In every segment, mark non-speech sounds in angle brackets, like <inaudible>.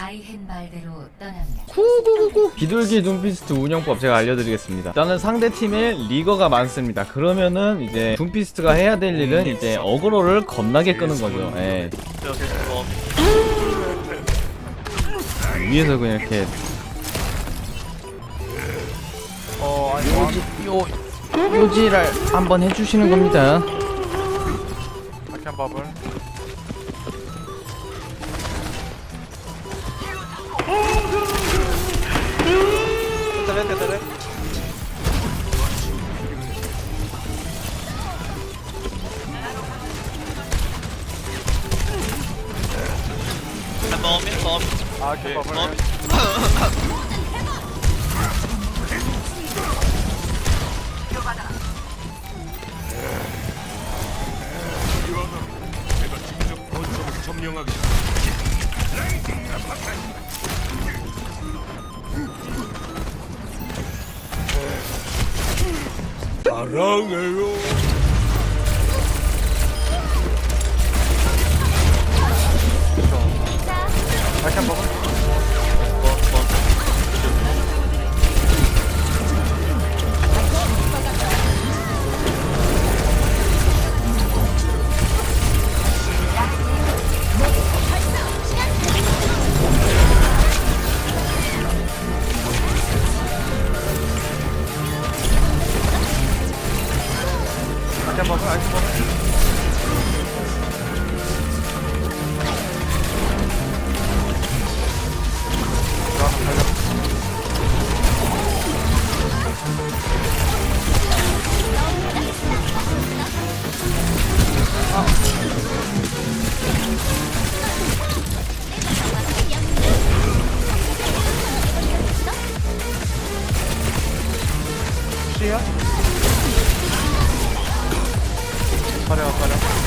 아이헨발대로 떠납니다. 구구구구. 비둘기 둠피스트 운영법 제가 알려드리겠습니다. 일단은 상대팀에 리거가 많습니다. 그러면은 이제 둠피스트가 해야 될 일은 이제 어그로를 겁나게 끄는 거죠. 예. 위에서 그냥 이렇게. 어 아니 요지 요 요지를 한번 해주시는 겁니다. 박현 버블 됐다 됐다 됐다 아, 오 케이 버블 박현 버블 가려 가려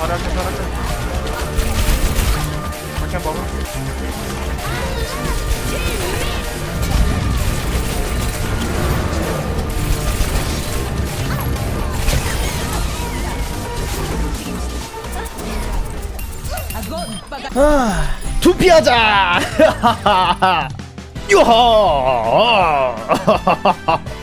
어, 잘할게, 잘할게. 박현 버블. 두피하자 <laughs> 요하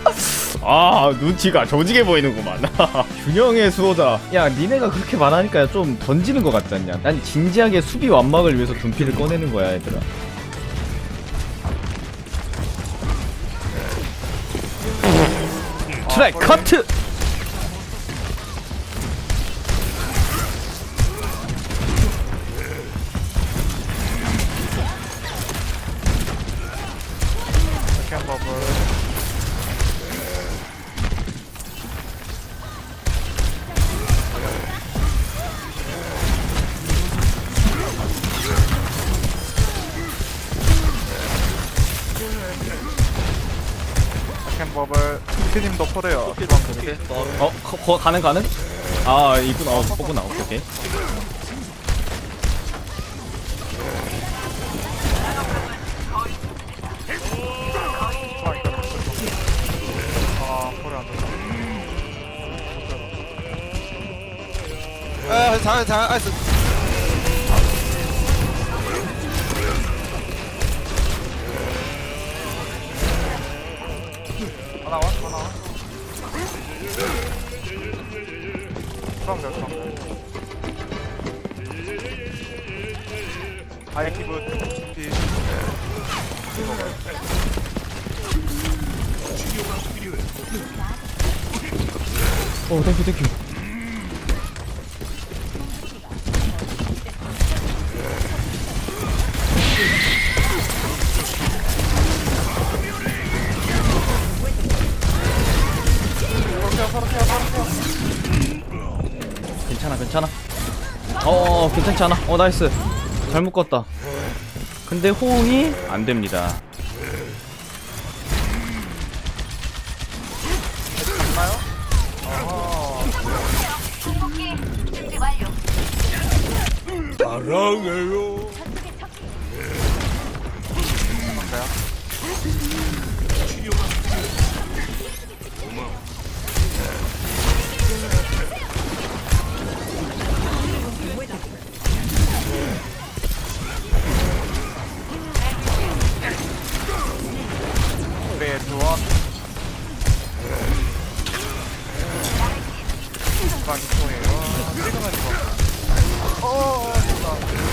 <laughs> 아 눈치가 조직해 보이는구만. <laughs> 균형의 수호자. 야 니네가 그렇게 말하니까 좀 던지는 것 같지 않냐? 난 진지하게 수비 완막을 위해서 둔피를 꺼내는 거야 얘들아. 트랙 커트 버블. 피님도 포래요. 어? 거, 거, 가능 가능? 아 이구나 어, 거구나 오케이 오케이 아, 포래 안 된다. 아, 잘, 잘, 알았어. 아이 피부 피. 오 땡큐 땡큐 괜찮아 괜찮아. 어 괜찮지 않아? 어 나이스. 잘 묶었다 근데 호응이 안 됩니다 갔나요? 어허 사랑해요 그래 좋아 많이 통해요 찍어가지고 어 진짜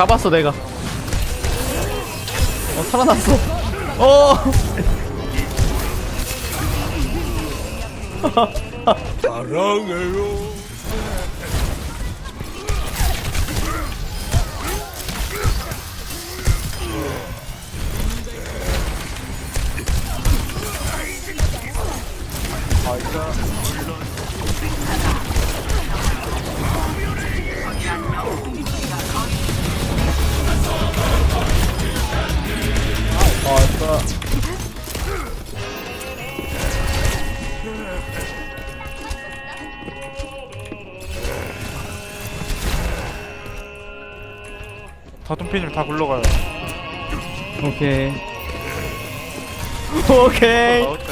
잡았어 내가. 어 살아났어. 어! 아, 다tum피님 다 굴러가요 오케이. <laughs> 오케이.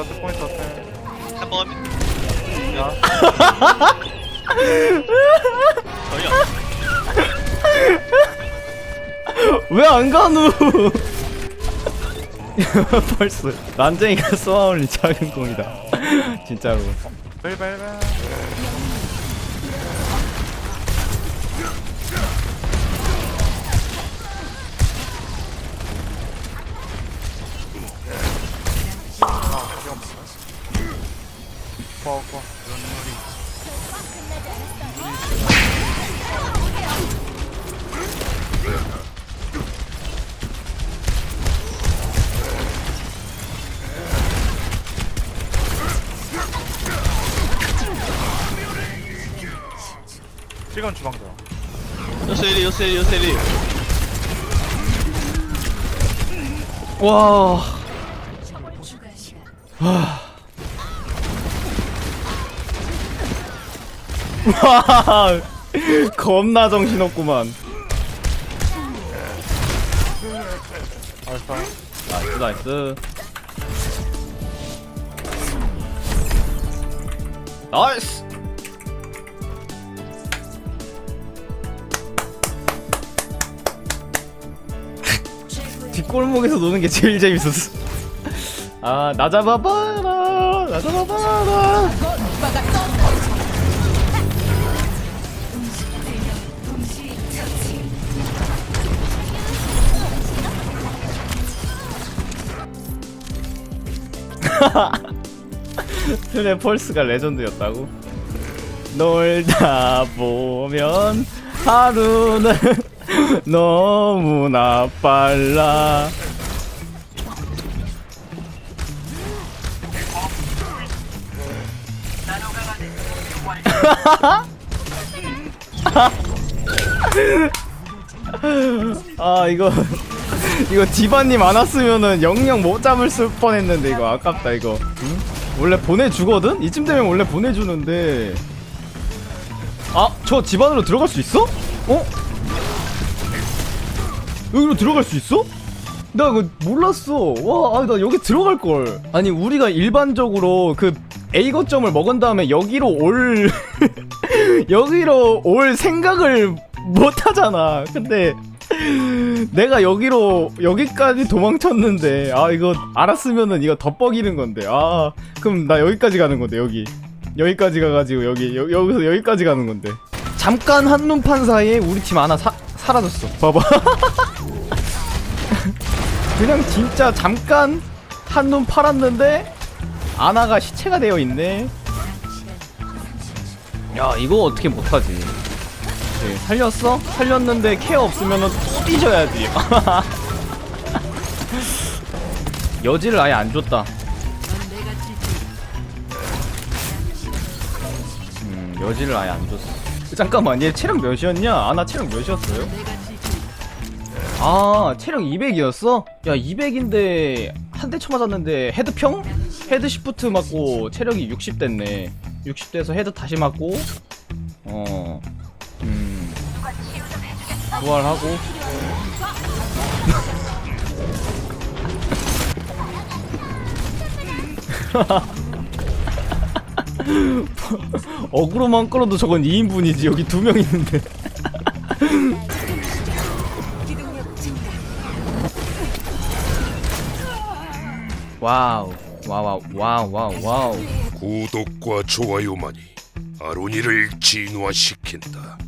어때 포인트 어때 한번 야 저희요. <laughs> 왜안 가누? <laughs> 벌써 난쟁이가 쏘아올린 작은 공이다. <laughs> 진짜로. 벨벨벨 찍은 주방장 요세리 요세리 요세리. 와. 시간 와. <laughs> 겁나 정신없구만. 알파 나이스 나이스. 나이스. 골목에서 노는 게 제일 재밌었어. 아, 나 잡아봐라, 나 잡아봐라. <laughs> 틀의 펄스가 레전드였다고? 놀다 보면 하루는 <laughs> 너무나 빨라. <laughs> 아 이거 이거 디바님 안 왔으면은 영영 못 잡을 쓸 뻔했는데 이거 아깝다 이거 응? 원래 보내주거든? 이쯤 되면 원래 보내주는데 아저 집안으로 들어갈 수 있어? 어? 여기로 들어갈 수 있어? 나 이거 몰랐어. 와, 아니 나 여기 들어갈 걸. 아니 우리가 일반적으로 그 A 거점을 먹은 다음에 여기로 올 <laughs> 여기로 올 생각을 못 하잖아. 근데 내가 여기로 여기까지 도망쳤는데 아 이거 알았으면은 이거 덧먹이는 건데. 아 그럼 나 여기까지 가는 건데 여기. 여기까지 가가지고 여기 여, 여기서 여기까지 가는 건데. 잠깐 한눈 판 사이에 우리 팀 하나 사, 사라졌어. 봐봐. <laughs> 그냥 진짜 잠깐 한눈 팔았는데 아나가 시체가 되어 있네. 야 이거 어떻게 못하지? 네, 살렸어? 살렸는데 케어 없으면 또 뒤져야지 여지를 아예 안 줬다. 음 여지를 아예 안 줬어 잠깐만 얘 체력 몇이었냐? 아 나 체력 몇이었어요? 아 체력 200이었어? 야 200인데 한 대 쳐맞았는데 헤드평? 헤드 시프트 맞고 체력이 60 됐네 60 돼서 헤드 다시 맞고 어 음. 부활하고 <laughs> <laughs> 어그로만 끌어도 저건 2인분이지. 여기 두 명 있는데. <laughs> 와우. 와우 와우 와우 와우 구독과 좋아요만이 아로니를 진화시킨다.